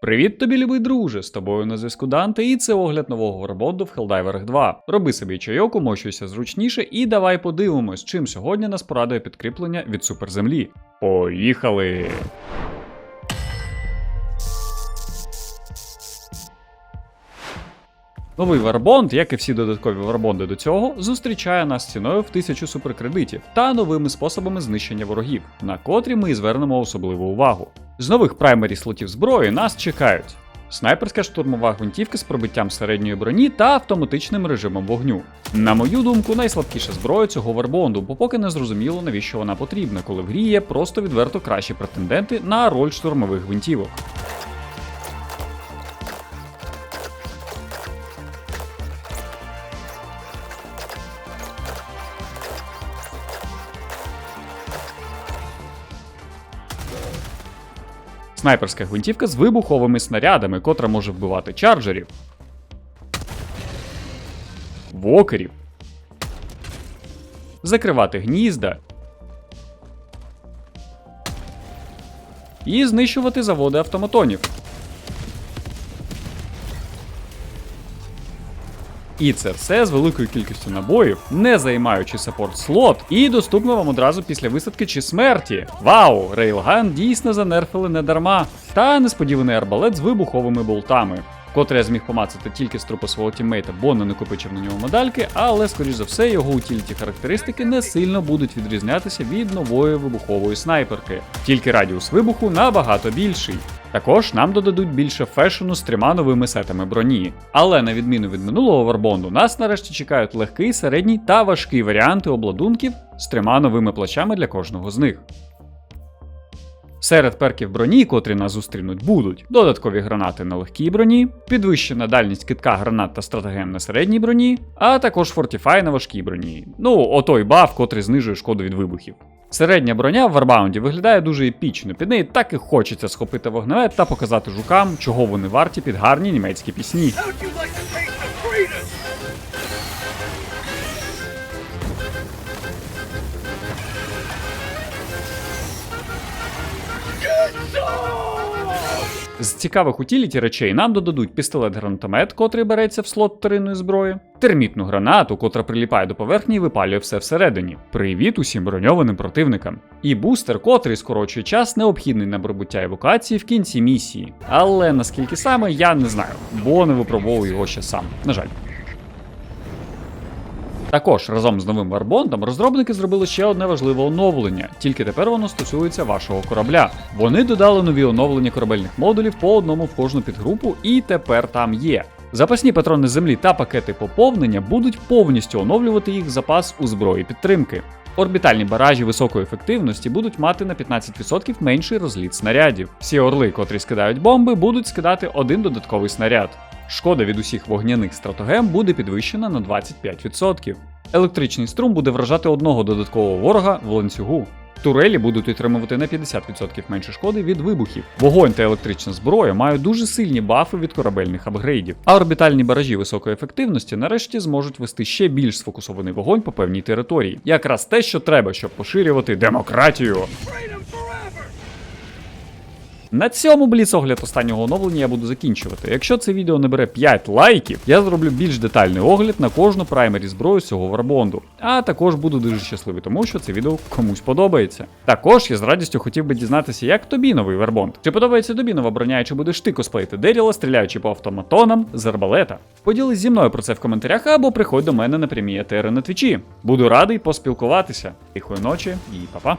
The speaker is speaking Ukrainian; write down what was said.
Привіт тобі, любий друже! З тобою на зв'язку Данте, і це огляд нового роботу в Helldivers 2. Роби собі чайок, умощуйся зручніше, і давай подивимось, чим сьогодні нас порадує підкріплення від суперземлі. Поїхали! Новий варбонд, як і всі додаткові варбонди до цього, зустрічає нас ціною в тисячу суперкредитів та новими способами знищення ворогів, на котрі ми звернемо особливу увагу. З нових праймері слотів зброї нас чекають. Снайперська штурмова гвинтівка з пробиттям середньої броні та автоматичним режимом вогню. На мою думку, найслабкіша зброя цього варбонду, бо поки не зрозуміло, навіщо вона потрібна, коли в грі є просто відверто кращі претенденти на роль штурмових гвинтівок. Снайперська гвинтівка з вибуховими снарядами, котра може вбивати чарджерів, вокерів, закривати гнізда. І знищувати заводи автоматонів. І це все з великою кількістю набоїв, не займаючи саппорт слот, і доступно вам одразу після висадки чи смерті. Вау! Рейлган дійсно занерфили не дарма. Та несподіваний арбалет з вибуховими болтами. Котрий я зміг помацати тільки з трупу свого тіммейта, бо не накопичив на нього медальки, але, скоріш за все, його утіліті характеристики не сильно будуть відрізнятися від нової вибухової снайперки. Тільки радіус вибуху набагато більший. Також нам додадуть більше фешену з трьома новими сетами броні. Але на відміну від минулого варбонду, нас нарешті чекають легкий, середній та важкий варіанти обладунків з трьома новими плащами для кожного з них. Серед перків броні, котрі нас зустрінуть, будуть додаткові гранати на легкій броні, підвищена дальність китка гранат та стратегем на середній броні, а також фортіфай на важкій броні. Ну, отой баф, котрий знижує шкоду від вибухів. Середня броня в варбаунді виглядає дуже епічно. Під неї так і хочеться схопити вогневе та показати жукам, чого вони варті під гарні німецькі пісні. Good song! З цікавих утіліті речей нам додадуть пістолет-гранатомет, котрий береться в слот вторинної зброї, термітну гранату, котра приліпає до поверхні і випалює все всередині. Привіт усім броньованим противникам. І бустер, котрий скорочує час, необхідний на прибуття евакуації в кінці місії. Але наскільки саме, я не знаю, бо не випробовую його ще сам. На жаль. Також разом з новим варбондом розробники зробили ще одне важливе оновлення, тільки тепер воно стосується вашого корабля. Вони додали нові оновлення корабельних модулів по одному в кожну підгрупу, і тепер там є. Запасні патрони землі та пакети поповнення будуть повністю оновлювати їх запас у зброї підтримки. Орбітальні баражі високої ефективності будуть мати на 15% менший розліт снарядів. Всі орли, котрі скидають бомби, будуть скидати один додатковий снаряд. Шкода від усіх вогняних стратогем буде підвищена на 25%. Електричний струм буде вражати одного додаткового ворога в ланцюгу. Турелі будуть отримувати на 50% менше шкоди від вибухів. Вогонь та електрична зброя мають дуже сильні бафи від корабельних апгрейдів. А орбітальні баражі високої ефективності нарешті зможуть вести ще більш сфокусований вогонь по певній території. Якраз те, що треба, щоб поширювати демократію. На цьому бліц-огляд останнього оновлення я буду закінчувати. Якщо це відео набере 5 лайків, я зроблю більш детальний огляд на кожну праймері зброю цього варбонду. А також буду дуже щасливий, тому що це відео комусь подобається. Також я з радістю хотів би дізнатися, як тобі новий варбонд. Чи подобається тобі нова броня, чи будеш ти косплеїти Деріла, стріляючи по автоматонам з арбалета? Поділись зі мною про це в коментарях або приходь до мене на прямі етери на твічі. Буду радий поспілкуватися. Тихої ночі і па-па.